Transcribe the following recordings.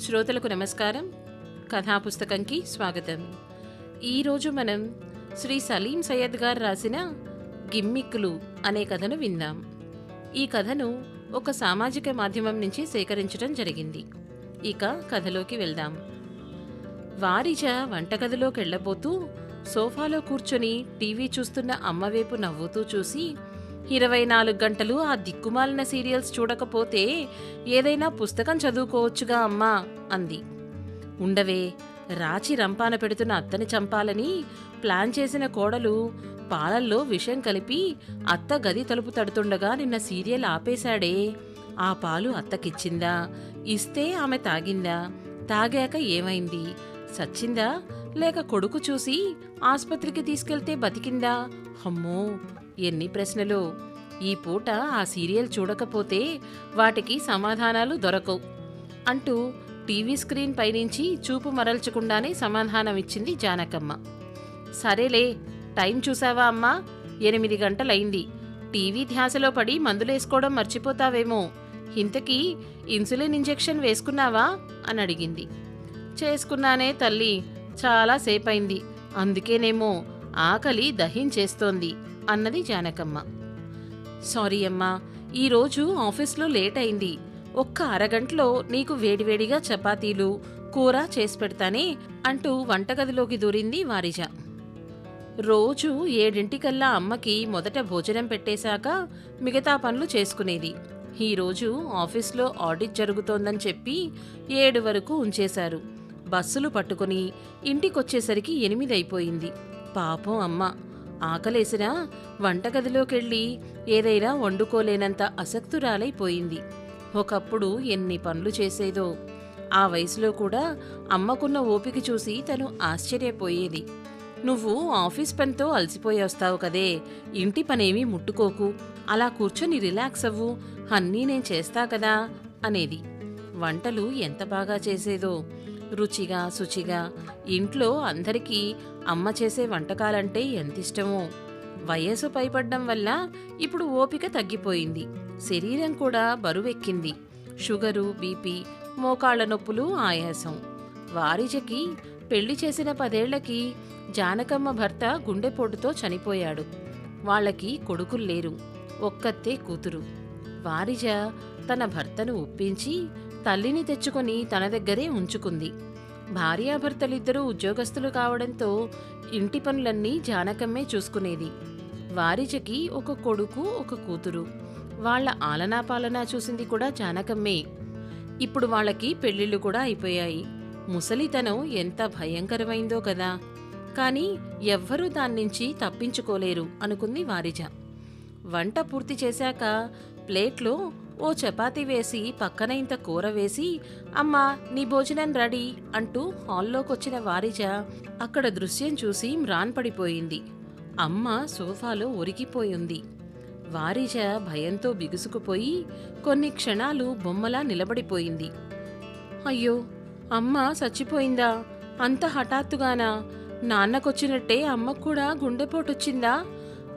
శ్రోతలకు నమస్కారం. కథాపుస్తకంకి స్వాగతం. ఈరోజు మనం శ్రీ సలీం సయ్యద్ గారు రాసిన గిమ్మిక్కులు అనే కథను విందాం. ఈ కథను ఒక సామాజిక మాధ్యమం నుంచి సేకరించడం జరిగింది. ఇక కథలోకి వెళ్దాం. వారిజ వంటగదిలోకి వెళ్ళబోతూ సోఫాలో కూర్చొని టీవీ చూస్తున్న అమ్మవైపు నవ్వుతూ చూసి ఇరవై నాలుగు గంటలు ఆ దిక్కుమాలిన సీరియల్స్ చూడకపోతే ఏదైనా పుస్తకం చదువుకోవచ్చుగా అమ్మా అంది. ఉండవే రాచి రంపాన పెడుతున్న అత్తని చంపాలని ప్లాన్ చేసిన కోడలు పాలల్లో విషం కలిపి అత్త గది తలుపు తడుతుండగా నిన్న సీరియల్ ఆపేశాడే. ఆ పాలు అత్తకిచ్చిందా? ఇస్తే ఆమె తాగిందా? తాగాక ఏమైంది? సచ్చిందా? లేక కొడుకు చూసి ఆసుపత్రికి తీసుకెళ్తే బతికిందా? అమ్మో ఎన్ని ప్రశ్నలు. ఈ పూట ఆ సీరియల్ చూడకపోతే వాటికి సమాధానాలు దొరకవు అంటూ టీవీ స్క్రీన్ పైనుంచి చూపు మరల్చకుండానే సమాధానమిచ్చింది జానకమ్మ. సరేలే టైం చూసావా అమ్మా? ఎనిమిది గంటలైంది. టీవీ ధ్యాసలో పడి మందులేసుకోవడం మర్చిపోతావేమో. ఇంతకీ ఇన్సులిన్ ఇంజెక్షన్ వేసుకున్నావా? అని అడిగింది చేసుకున్నానే తల్లి చాలా సేపైంది. అందుకేనేమో ఆకలి దహించేస్తోంది. అన్నది జానకమ్మ. సారీ అమ్మా ఈరోజు ఆఫీస్లో లేట్ అయింది. ఒక్క అరగంటలో నీకు వేడివేడిగా చపాతీలు కూర చేసి పెడతానే అంటూ వంటగదిలోకి దూరింది వారిజ. రోజు ఏడింటికల్లా అమ్మకి మొదట భోజనం పెట్టేశాక మిగతా పనులు చేసుకునేది. ఈరోజు ఆఫీస్లో ఆడిట్ జరుగుతోందని చెప్పి ఏడు వరకు ఉంచేశారు. బస్సులు పట్టుకుని ఇంటికొచ్చేసరికి ఎనిమిది అయిపోయింది. పాపం అమ్మ ఆకలేసినా వంటగదిలోకెళ్ళి ఏదైనా వండుకోలేనంత అసక్తురాలైపోయింది. ఒకప్పుడు ఎన్ని పనులు చేసేదో. ఆ వయసులో కూడా అమ్మకున్న ఓపిక చూసి తను ఆశ్చర్యపోయేది. నువ్వు ఆఫీస్ పనితో అలసిపోయి వస్తావు కదే. ఇంటి పనేమీ ముట్టుకోకు. అలా కూర్చొని రిలాక్స్ అవ్వు. అన్నీ నేను చేస్తా కదా అనేది. వంటలు ఎంత బాగా చేసేదో. రుచిగా శుచిగా. ఇంట్లో అందరికీ అమ్మ చేసే వంటకాలంటే ఎంత ఇష్టమో. వయసు పైపడ్డం వల్ల ఇప్పుడు ఓపిక తగ్గిపోయింది. శరీరం కూడా బరువెక్కింది. షుగరు బీపీ మోకాళ్ళ నొప్పులు ఆయాసం. వారిజకి పెళ్ళి చేసిన పదేళ్ళకి జానకమ్మ భర్త గుండెపోటుతో చనిపోయాడు. వాళ్ళకి కొడుకులు లేరు. ఒక్కతే కూతురు. వారిజ తన భర్తను ఒప్పించి తల్లిని తెచ్చుకొని తన దగ్గరే ఉంచుకుంది. భార్యాభర్తలిద్దరూ ఉద్యోగస్తులు కావడంతో ఇంటి పనులన్నీ జానకమ్మే చూసుకునేది. వారిజకి ఒక కొడుకు ఒక కూతురు. వాళ్ళ ఆలనా పాలనా చూసింది కూడా జానకమ్మే. ఇప్పుడు వాళ్ళకి పెళ్ళిళ్ళు కూడా అయిపోయాయి. ముసలితనం ఎంత భయంకరమైందో కదా. కానీ ఎవ్వరూ దాన్నించి తప్పించుకోలేరు అనుకుంది వారిజ. వంట పూర్తి చేశాక ప్లేట్లో ఓ చపాతీ వేసి పక్కన ఇంత కూర వేసి అమ్మా నీ భోజనం రెడీ అంటూ హాల్లోకొచ్చిన వారిజ అక్కడ దృశ్యం చూసి మ్రాన్ పడిపోయింది అమ్మ సోఫాలో ఉరికిపోయింది వారిజ భయంతో బిగుసుకుపోయి కొన్ని క్షణాలు బొమ్మలా నిలబడిపోయింది. అయ్యో అమ్మ చచ్చిపోయిందా? అంత హఠాత్తుగానా? నాన్నకొచ్చినట్టే అమ్మకు కూడా గుండెపోటొచ్చిందా?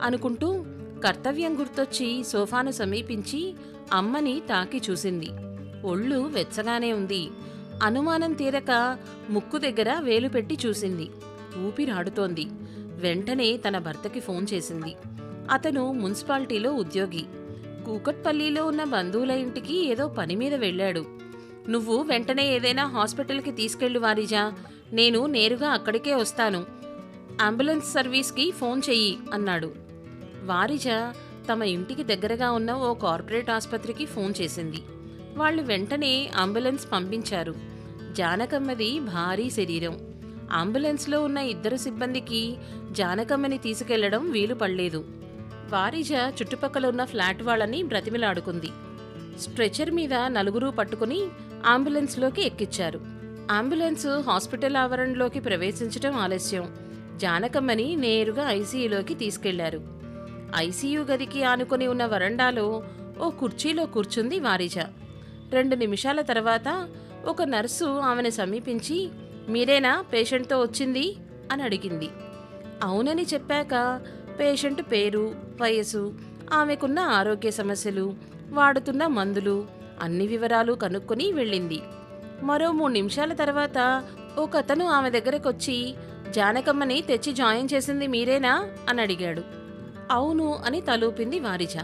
అనుకుంటూ కర్తవ్యం గుర్తొచ్చి సోఫాను సమీపించి అమ్మని తాకి చూసింది. ఒళ్ళు వెచ్చగానే ఉంది. అనుమానం తీరక ముక్కు దగ్గర వేలు పెట్టి చూసింది. ఊపిరాడుతోంది. వెంటనే తన భర్తకి ఫోన్ చేసింది. అతను మున్సిపాలిటీలో ఉద్యోగి. కూకట్పల్లిలో ఉన్న బంధువుల ఇంటికి ఏదో పని మీద వెళ్ళాడు. నువ్వు వెంటనే ఏదైనా హాస్పిటల్కి తీసుకెళ్ళు వారిజా. నేను నేరుగా అక్కడికే వస్తాను. అంబులెన్స్ సర్వీస్కి ఫోన్ చెయ్యి అన్నాడు. వారిజ తమ ఇంటికి దగ్గరగా ఉన్న ఓ కార్పొరేట్ ఆసుపత్రికి ఫోన్ చేసింది. వాళ్ళు వెంటనే అంబులెన్స్ పంపించారు. జానకమ్మది భారీ శరీరం. అంబులెన్స్లో ఉన్న ఇద్దరు సిబ్బందికి జానకమ్మని తీసుకెళ్ళడం వీలు పడలేదు. వారిజ చుట్టుపక్కల ఉన్న ఫ్లాట్ వాళ్ళని బ్రతిమిలాడుకుంది. స్ట్రెచర్ మీద నలుగురు పట్టుకుని అంబులెన్స్లోకి ఎక్కిచ్చారు. అంబులెన్స్ హాస్పిటల్ ఆవరణలోకి ప్రవేశించడం ఆలస్యం. జానకమ్మని నేరుగా ఐసీయూలోకి తీసుకెళ్ళారు. ఐసీయూ గదికి ఆనుకొని ఉన్న వరండాలో ఓ కుర్చీలో కూర్చుంది వారిజ. రెండు నిమిషాల తర్వాత ఒక నర్సు ఆమెను సమీపించి మీరేనా? పేషెంట్తో వచ్చింది? అని అడిగింది. అవునని చెప్పాక పేషెంట్ పేరు వయసు ఆమెకున్న ఆరోగ్య సమస్యలు వాడుతున్న మందులు అన్ని వివరాలు కనుక్కొని వెళ్ళింది. మరో మూడు నిమిషాల తర్వాత ఒక అతను ఆమె దగ్గరకొచ్చి జానకమ్మని తెచ్చి జాయిన్ చేసింది మీరేనా? అని అడిగాడు. అవును అని తలూపింది వారిజ.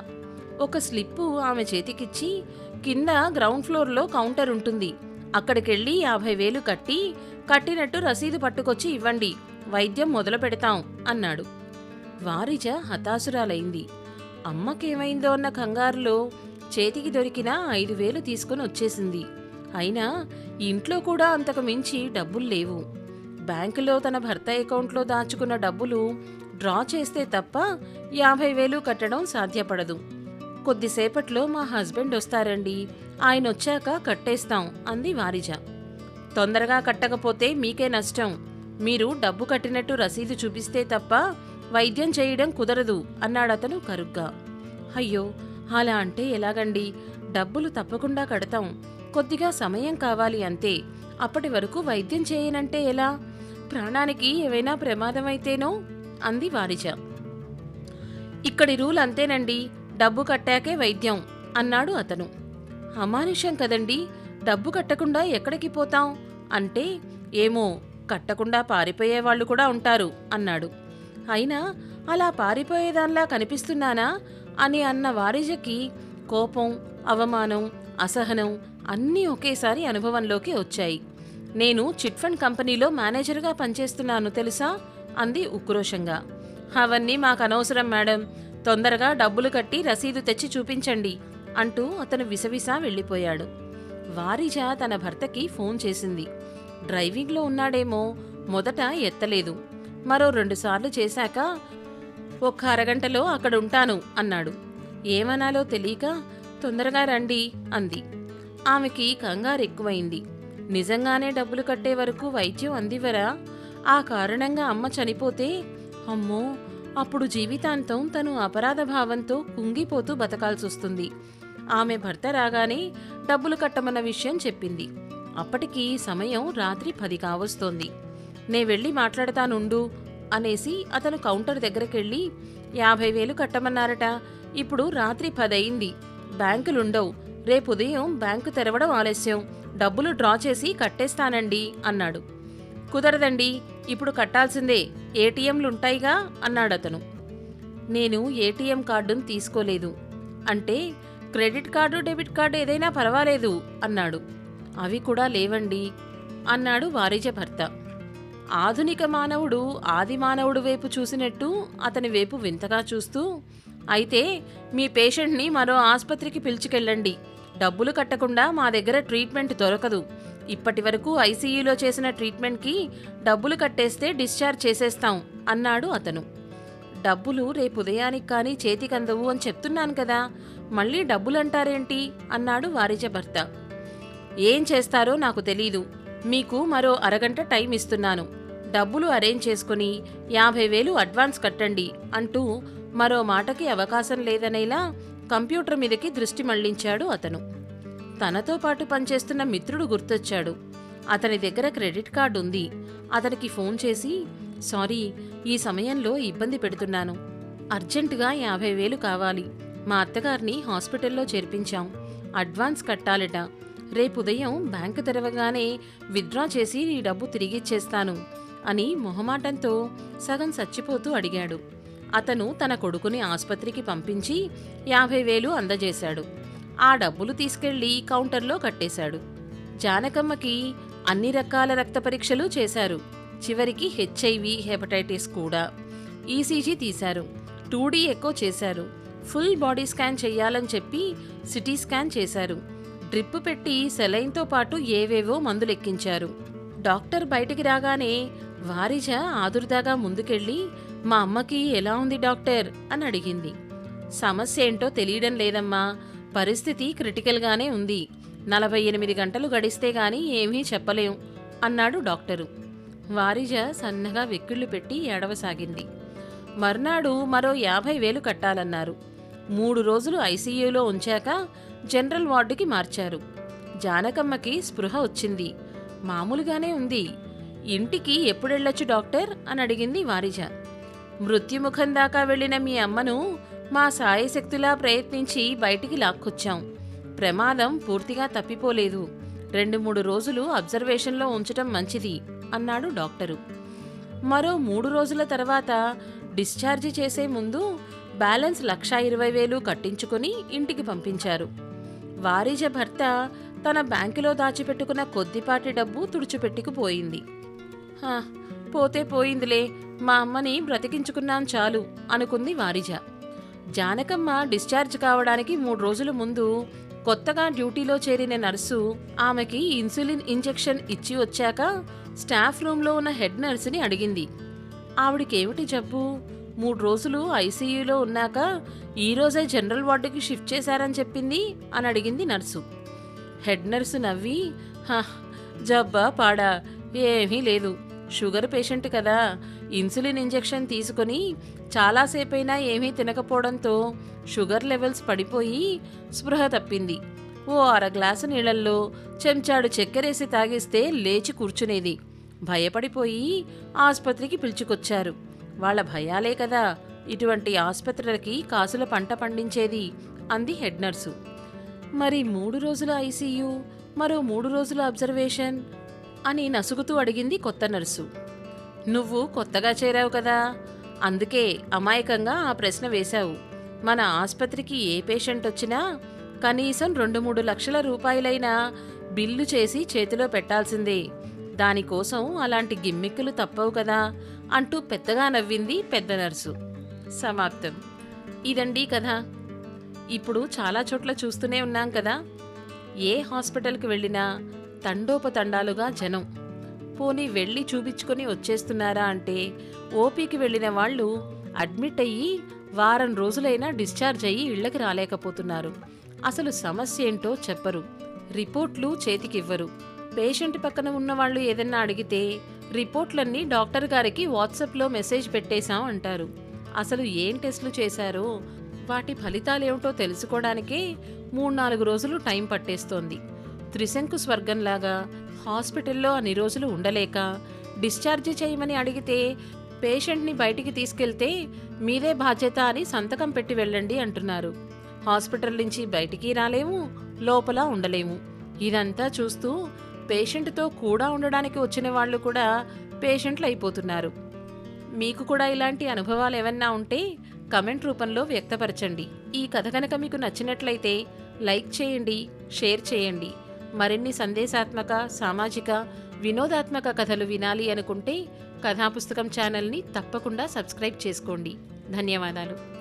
ఒక స్లిప్పు ఆమె చేతికిచ్చి కింద గ్రౌండ్ ఫ్లోర్లో కౌంటర్ ఉంటుంది. అక్కడికెళ్ళి యాభై వేలు కట్టి కట్టినట్టు రసీదు పట్టుకొచ్చి ఇవ్వండి వైద్యం మొదలు పెడతాం అన్నాడు. వారిజ హతాసురాలైంది అమ్మకేమైందో అన్న కంగారులో చేతికి దొరికిన ఐదు వేలు తీసుకుని వచ్చేసింది. అయినా ఇంట్లో కూడా అంతకు మించి డబ్బులు లేవు. బ్యాంకులో తన భర్త అకౌంట్లో దాచుకున్న డబ్బులు డ్రా చేస్తే తప్ప యాభై వేలు కట్టడం సాధ్యపడదు. కొద్దిసేపట్లో మా హస్బెండ్ వస్తారండి. ఆయన వచ్చాక కట్టేస్తాం అంది వారిజ. తొందరగా కట్టకపోతే మీకే నష్టం. మీరు డబ్బు కట్టినట్టు రసీదు చూపిస్తే తప్ప వైద్యం చేయడం కుదరదు అన్నాడతను కరుగ్గా. అయ్యో అలా అంటే ఎలాగండి? డబ్బులు తప్పకుండా కడతాం. కొద్దిగా సమయం కావాలి అంతే. అప్పటి వరకు వైద్యం చేయనంటే ఎలా? ప్రాణానికి ఏవైనా ప్రమాదమైతేనో? అంది వారిజ. ఇక్కడి రూల్ అంతేనండి డబ్బు కట్టాకే వైద్యం అన్నాడు అతను. అమానుష్యం కదండి డబ్బు కట్టకుండా ఎక్కడికి పోతాం? అంటే ఏమో కట్టకుండా పారిపోయే వాళ్ళు కూడా ఉంటారు అన్నాడు. అయినా అలా పారిపోయేదానిలా కనిపిస్తున్నానా? అని అన్న వారిజకి కోపం అవమానం అసహనం అన్నీ ఒకేసారి అనుభవంలోకి వచ్చాయి. నేను చిట్ ఫండ్ కంపెనీలో మేనేజర్గా పనిచేస్తున్నాను తెలుసా? అంది ఉక్రోషంగా. అవన్నీ మాకు అనవసరం మేడం. తొందరగా డబ్బులు కట్టి రసీదు తెచ్చి చూపించండి అంటూ అతను విసవిసా వెళ్ళిపోయాడు. వారిజ తన భర్తకి ఫోన్ చేసింది. డ్రైవింగ్లో ఉన్నాడేమో మొదట ఎత్తలేదు. మరో రెండుసార్లు చేశాక ఒక్క అరగంటలో అక్కడ ఉంటాను అన్నాడు. ఏమనాలో తెలియక తొందరగా రండి అంది. ఆమెకి కంగారు ఎక్కువైంది నిజంగానే డబ్బులు కట్టే వరకు వైద్యం అందివరా ఆ కారణంగా అమ్మ చనిపోతే అమ్మో అప్పుడు జీవితాంతం తను అపరాధ భావంతో కుంగిపోతూ బతకాల్సొస్తుంది. ఆమె భర్త రాగానే డబ్బులు కట్టమన్న విషయం చెప్పింది. అప్పటికి సమయం రాత్రి పది కావస్తోంది. నే వెళ్ళి మాట్లాడతానుండు అనేసి అతను కౌంటర్ దగ్గరకెళ్ళి యాభై వేలు కట్టమన్నారట. ఇప్పుడు రాత్రి పదయింది. బ్యాంకులుండవు. రేపు ఉదయం బ్యాంకు తెరవడం ఆలస్యం. డబ్బులు డ్రా చేసి కట్టేస్తానండి అన్నాడు. కుదరదండి ఇప్పుడు కట్టాల్సిందే ఏటీఎంలుంటాయిగా అన్నాడతను. నేను ఏటీఎం కార్డును తీసుకోలేదు. అంటే క్రెడిట్ కార్డు డెబిట్ కార్డు ఏదైనా పర్వాలేదు అన్నాడు. అవి కూడా లేవండి అన్నాడు వారిజ భర్త. ఆధునిక మానవుడు ఆది మానవుడు వైపు చూసినట్టు అతని వైపు వింతగా చూస్తూ అయితే మీ పేషెంట్ని మరో ఆసుపత్రికి పిలుచుకెళ్ళండి. డబ్బులు కట్టకుండా మా దగ్గర ట్రీట్మెంట్ దొరకదు. ఇప్పటి వరకు ఐసీయూలో చేసిన ట్రీట్మెంట్కి డబ్బులు కట్టేస్తే డిశ్చార్జ్ చేసేస్తాం అన్నాడు అతను. డబ్బులు రేపు ఉదయానికి కానీ చేతికందవు అని చెప్తున్నాను కదా మళ్ళీ డబ్బులంటారేంటి? అన్నాడు వారిజ భర్త. ఏం చేస్తారో నాకు తెలీదు. మీకు మరో అరగంట టైం ఇస్తున్నాను. డబ్బులు అరేంజ్ చేసుకుని యాభై వేలు అడ్వాన్స్ కట్టండి అంటూ మరో మాటకి అవకాశం లేదనేలా కంప్యూటర్ మీదకి దృష్టి మళ్ళించాడు అతను. తనతో పాటు పనిచేస్తున్న మిత్రుడు గుర్తొచ్చాడు. అతని దగ్గర క్రెడిట్ కార్డు ఉంది. అతనికి ఫోన్ చేసి సారీ ఈ సమయంలో ఇబ్బంది పెడుతున్నాను. అర్జెంటుగా యాభై వేలు కావాలి. మా అత్తగారిని హాస్పిటల్లో చేర్పించాం. అడ్వాన్స్ కట్టాలట. రేపు ఉదయం బ్యాంకు తెరవగానే విత్డ్రా చేసి నీ డబ్బు తిరిగిచ్చేస్తాను అని మొహమాటంతో సగం చచ్చిపోతూ అడిగాడు. అతను తన కొడుకుని ఆసుపత్రికి పంపించి యాభై వేలు అందజేశాడు. ఆ డబ్బులు తీసుకెళ్ళి కౌంటర్లో కట్టేశాడు. జానకమ్మకి అన్ని రకాల రక్త పరీక్షలు చేశారు. చివరికి హెచ్ఐవి హెపటైటిస్ కూడా. ఈసీజీ తీశారు. టూడీ ఎక్కో చేశారు. ఫుల్ బాడీ స్కాన్ చెయ్యాలని చెప్పి సిటీ స్కాన్ చేశారు. డ్రిప్ పెట్టి సెలైన్తో పాటు ఏవేవో మందులెక్కించారు. డాక్టర్ బయటికి రాగానే వారిజ ఆదుర్దాగా ముందుకెళ్ళి మా అమ్మకి ఎలా ఉంది డాక్టర్? అని అడిగింది. సమస్య ఏంటో తెలియడం లేదమ్మా. పరిస్థితి క్రిటికల్గానే ఉంది. నలభై ఎనిమిది గంటలు గడిస్తే గాని ఏమీ చెప్పలేం అన్నాడు డాక్టరు. వారిజ సన్నగా వెక్కిళ్ళు పెట్టి ఏడవసాగింది. మర్నాడు మరో యాభై వేలు కట్టాలన్నారు. మూడు రోజులు ఐసీయూలో ఉంచాక జనరల్ వార్డుకి మార్చారు. జానకమ్మకి స్పృహ వచ్చింది. మామూలుగానే ఉంది. ఇంటికి ఎప్పుడెళ్ళొచ్చు డాక్టర్? అని అడిగింది వారిజ. మృత్యుముఖం దాకా వెళ్ళిన మీ అమ్మను మా సాయశక్తులా ప్రయత్నించి బయటికి లాక్కొచ్చాం. ప్రమాదం పూర్తిగా తప్పిపోలేదు. రెండు మూడు రోజులు అబ్జర్వేషన్లో ఉంచటం మంచిది అన్నాడు డాక్టరు. మరో మూడు రోజుల తర్వాత డిశ్చార్జి చేసే ముందు బ్యాలెన్స్ లక్షా ఇరవై వేలు కట్టించుకుని ఇంటికి పంపించారు. వారిజ భర్త తన బ్యాంకులో దాచిపెట్టుకున్న కొద్దిపాటి డబ్బు తుడిచిపెట్టుకుపోయింది. పోతే పోయిందిలే మా అమ్మని బ్రతికించుకున్నాం చాలు అనుకుంది వారిజ. జానకమ్మ డిశ్చార్జ్ కావడానికి మూడు రోజుల ముందు కొత్తగా డ్యూటీలో చేరిన నర్సు ఆమెకి ఇన్సులిన్ ఇంజెక్షన్ ఇచ్చి వచ్చాక స్టాఫ్ రూమ్లో ఉన్న హెడ్ నర్సుని అడిగింది. ఆవిడకేమిటి జబ్బు మూడు రోజులు ఐసీయూలో ఉన్నాక ఈరోజే జనరల్ వార్డుకి షిఫ్ట్ చేశారని చెప్పింది అని అడిగింది నర్సు. హెడ్ నర్సు నవ్వి "హ, జబ్బా పాడా ఏమీ లేదు. షుగర్ పేషెంట్ కదా. ఇన్సులిన్ ఇంజెక్షన్ తీసుకొని చాలాసేపైనా ఏమీ తినకపోవడంతో షుగర్ లెవెల్స్ పడిపోయి స్పృహ తప్పింది. ఓ అర గ్లాసు నీళ్ళల్లో చెంచాడు చక్కెరేసి తాగిస్తే లేచి కూర్చునేది. భయపడిపోయి ఆసుపత్రికి పిలుచుకొచ్చారు. వాళ్ళ భయాలే కదా ఇటువంటి ఆసుపత్రులకి కాసుల పంట పండించేది అంది హెడ్ నర్సు. మరి మూడు రోజుల ఐసీయూ మరో మూడు రోజుల అబ్జర్వేషన్ అని నసుగుతూ అడిగింది కొత్త నర్సు. నువ్వు కొత్తగా చేరావు కదా అందుకే అమాయకంగా ఆ ప్రశ్న వేశావు. మన ఆసుపత్రికి ఏ పేషెంట్ వచ్చినా కనీసం రెండు మూడు లక్షల రూపాయలైనా బిల్లు చేసి చేతిలో పెట్టాల్సిందే. దానికోసం అలాంటి గిమ్మిక్కులు తప్పవు కదా అంటూ పెద్దగా నవ్వింది పెద్ద నర్సు. సమాప్తం. ఇదండి కథ. ఇప్పుడు చాలా చోట్ల చూస్తూనే ఉన్నాం కదా. ఏ హాస్పిటల్కి వెళ్ళినా తండోపతండాలుగా జనం. పోనీ వెళ్ళి చూపించుకొని వచ్చేస్తున్నారా అంటే ఓపీకి వెళ్ళిన వాళ్ళు అడ్మిట్ అయ్యి వారం రోజులైనా డిశ్చార్జ్ అయ్యి ఇళ్ళకి రాలేకపోతున్నారు. అసలు సమస్య ఏంటో చెప్పరు. రిపోర్ట్లు చేతికివ్వరు. పేషెంట్ పక్కన ఉన్న వాళ్ళు ఏదన్నా అడిగితే రిపోర్ట్లన్నీ డాక్టర్ గారికి వాట్సాప్లో మెసేజ్ పెట్టేశాం అంటారు. అసలు ఏం టెస్టులు చేశారో వాటి ఫలితాలేమిటో తెలుసుకోవడానికే మూడు నాలుగు రోజులు టైం పట్టేస్తోంది. త్రిశంకు స్వర్గంలాగా హాస్పిటల్లో అన్ని రోజులు ఉండలేక డిశ్చార్జి చేయమని అడిగితే పేషెంట్ని బయటికి తీసుకెళ్తే మీదే బాధ్యత అని సంతకం పెట్టి వెళ్ళండి అంటున్నారు. హాస్పిటల్ నుంచి బయటికి రాలేము లోపల ఉండలేము. ఇదంతా చూస్తూ పేషెంట్తో కూడా ఉండడానికి వచ్చిన వాళ్ళు కూడా పేషెంట్లు అయిపోతున్నారు. మీకు కూడా ఇలాంటి అనుభవాలు ఏమన్నా ఉంటే కమెంట్ రూపంలో వ్యక్తపరచండి. ఈ కథ కనుక మీకు నచ్చినట్లయితే లైక్ చేయండి షేర్ చేయండి. మరిన్ని సందేశాత్మక సామాజిక వినోదాత్మక కథలు వినాలి అనుకుంటే కథాపుస్తకం ఛానల్ని తప్పకుండా సబ్స్క్రైబ్ చేసుకోండి. ధన్యవాదాలు.